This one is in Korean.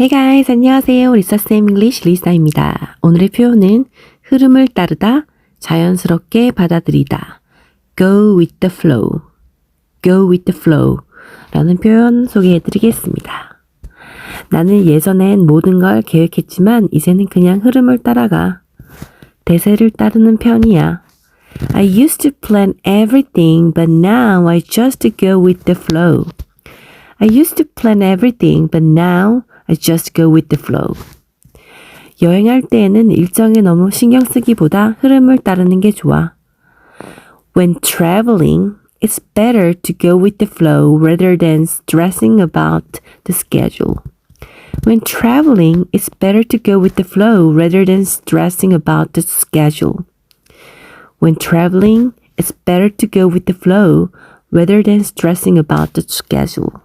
Hey guys, 안녕하세요. 리사쌤 잉글리시 리사입니다. 오늘의 표현은 흐름을 따르다, 자연스럽게 받아들이다. Go with the flow. Go with the flow. 라는 표현 소개해 드리겠습니다. 나는 예전엔 모든 걸 계획했지만 이제는 그냥 흐름을 따라가. 대세를 따르는 편이야. I used to plan everything, but now I just go with the flow. I used to plan everything, but now I just go with the flow. 여행할 때에는 일정에 너무 신경 쓰기보다 흐름을 따르는 게 좋아. When traveling, it's better to go with the flow rather than stressing about the schedule. When traveling, it's better to go with the flow rather than stressing about the schedule. When traveling, it's better to go with the flow rather than stressing about the schedule.